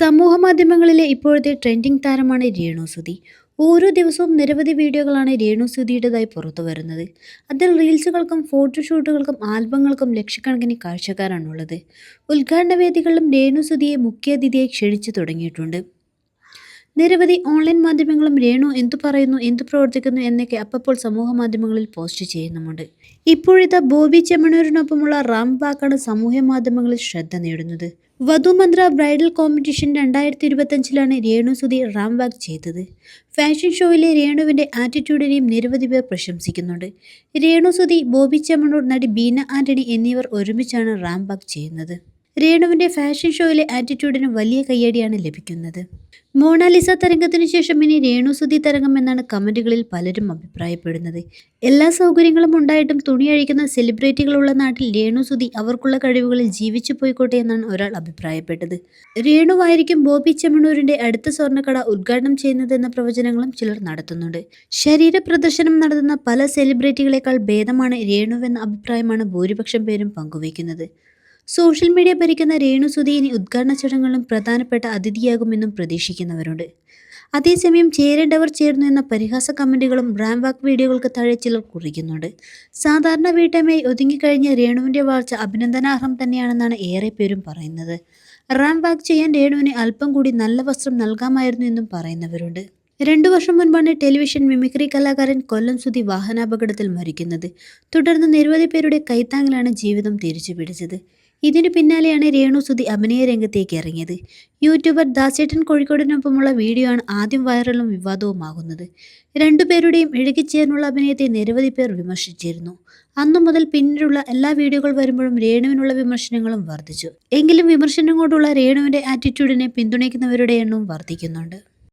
സമൂഹ മാധ്യമങ്ങളിലെ ഇപ്പോഴത്തെ ട്രെൻഡിംഗ് താരമാണ് രേണു സുധി. ഓരോ ദിവസവും നിരവധി വീഡിയോകളാണ് രേണു സുധിയുടേതായി പുറത്തു വരുന്നത്. അതിൽ റീൽസുകൾക്കും ഫോട്ടോഷൂട്ടുകൾക്കും ആൽബങ്ങൾക്കും ലക്ഷക്കണക്കിന് കാഴ്ചക്കാരാണുള്ളത്. ഉദ്ഘാടന വേദികളിലും രേണു സുധിയെ മുഖ്യാതിഥിയായി ക്ഷണിച്ചു തുടങ്ങിയിട്ടുണ്ട്. നിരവധി ഓൺലൈൻ മാധ്യമങ്ങളും രേണു എന്തു പറയുന്നു എന്തു പ്രവർത്തിക്കുന്നു എന്നൊക്കെ അപ്പപ്പോൾ സമൂഹ മാധ്യമങ്ങളിൽ പോസ്റ്റ് ചെയ്യുന്നുമുണ്ട്. ഇപ്പോഴത്തെ ബോബി ചെമ്മണൂരിനൊപ്പമുള്ള റാം വാക്കാണ് സമൂഹ മാധ്യമങ്ങളിൽ ശ്രദ്ധ നേടുന്നത്. വധുമന്ത്ര ബ്രൈഡൽ കോമ്പറ്റീഷൻ രണ്ടായിരത്തി ഇരുപത്തഞ്ചിലാണ് രേണു സുധി റാം വാക്ക് ചെയ്തത്. ഫാഷൻ ഷോയിലെ രേണുവിന്റെ ആറ്റിറ്റ്യൂഡിനെയും നിരവധി പേർ പ്രശംസിക്കുന്നുണ്ട്. രേണു സുധി ബോബി ചെമ്മണൂർ നടി ബീന ആന്റണി എന്നിവർ ഒരുമിച്ചാണ് റാം വാക്ക് ചെയ്യുന്നത്. രേണുവിന്റെ ഫാഷൻ ഷോയിലെ ആറ്റിറ്റ്യൂഡിന് വലിയ കയ്യടിയാണ് ലഭിക്കുന്നത്. മോണാലിസ തരംഗത്തിനു ശേഷം ഇനി രേണു രേണുസുതി തരംഗം എന്നാണ് കമന്റുകളിൽ പലരും അഭിപ്രായപ്പെടുന്നത്. എല്ലാ സൗകര്യങ്ങളും ഉണ്ടായിട്ടും തുണി അഴിക്കുന്ന സെലിബ്രിറ്റികളുള്ള നാട്ടിൽ രേണു രേണുസുതി അവർക്കുള്ള കഴിവുകളിൽ ജീവിച്ചു പോയിക്കോട്ടെ എന്നാണ് ഒരാൾ അഭിപ്രായപ്പെട്ടത്. രേണുവായിരിക്കും ബോബി ചെമ്മണൂരിന്റെ അടുത്ത സ്വർണക്കട ഉദ്ഘാടനം ചെയ്യുന്നതെന്ന പ്രവചനങ്ങളും ചിലർ നടത്തുന്നുണ്ട്. ശരീര പ്രദർശനം നടത്തുന്ന പല സെലിബ്രിറ്റികളെക്കാൾ ഭേദമാണ് രേണുവെന്ന അഭിപ്രായമാണ് ഭൂരിപക്ഷം പേരും പങ്കുവയ്ക്കുന്നത്. സോഷ്യൽ മീഡിയ ഭരിക്കുന്ന രേണു സുധി ഇനി ഉദ്ഘാടന ചടങ്ങുകളും പ്രധാനപ്പെട്ട അതിഥിയാകുമെന്നും പ്രതീക്ഷിക്കുന്നവരുണ്ട്. അതേസമയം ചേരേണ്ടവർ ചേർന്നു എന്ന പരിഹാസ കമന്റുകളും റാംവാക്ക് വീഡിയോകൾക്ക് താഴെ ചിലർ കുറിക്കുന്നുണ്ട്. സാധാരണ വീട്ടമ്മയായി ഒതുങ്ങിക്കഴിഞ്ഞ രേണുവിന്റെ വാഴ്ച അഭിനന്ദനാർഹം തന്നെയാണെന്നാണ് ഏറെ പേരും പറയുന്നത്. റാം വാക്ക് ചെയ്യാൻ രേണുവിന് അല്പം കൂടി നല്ല വസ്ത്രം നൽകാമായിരുന്നു എന്നും പറയുന്നവരുണ്ട്. രണ്ടു വർഷം മുൻപാണ് ടെലിവിഷൻ മിമിക്രി കലാകാരൻ കൊല്ലം സുധി വാഹനാപകടത്തിൽ മരിക്കുന്നത്. തുടർന്ന് നിരവധി പേരുടെ കൈത്താങ്ങിലാണ് ജീവിതം തിരിച്ചു പിടിച്ചത് ഇതിനു പിന്നാലെയാണ് രേണു സുധി അഭിനയ രംഗത്തേക്ക് ഇറങ്ങിയത്. യൂട്യൂബർ ദാസേട്ടൻ കോഴിക്കോടിനൊപ്പമുള്ള വീഡിയോ ആണ് ആദ്യം വൈറലും വിവാദവുമാകുന്നത്. രണ്ടുപേരുടെയും ഇഴുകിച്ചേർന്നുള്ള അഭിനയത്തെ നിരവധി പേർ വിമർശിച്ചിരുന്നു. അന്നു മുതൽ പിന്നീടുള്ള എല്ലാ വീഡിയോകൾ വരുമ്പോഴും രേണുവിനുള്ള വിമർശനങ്ങളും വർദ്ധിച്ചു. എങ്കിലും വിമർശനം കൊണ്ടുള്ള രേണുവിന്റെ ആറ്റിറ്റ്യൂഡിനെ പിന്തുണയ്ക്കുന്നവരുടെ എണ്ണവും വർദ്ധിക്കുന്നുണ്ട്.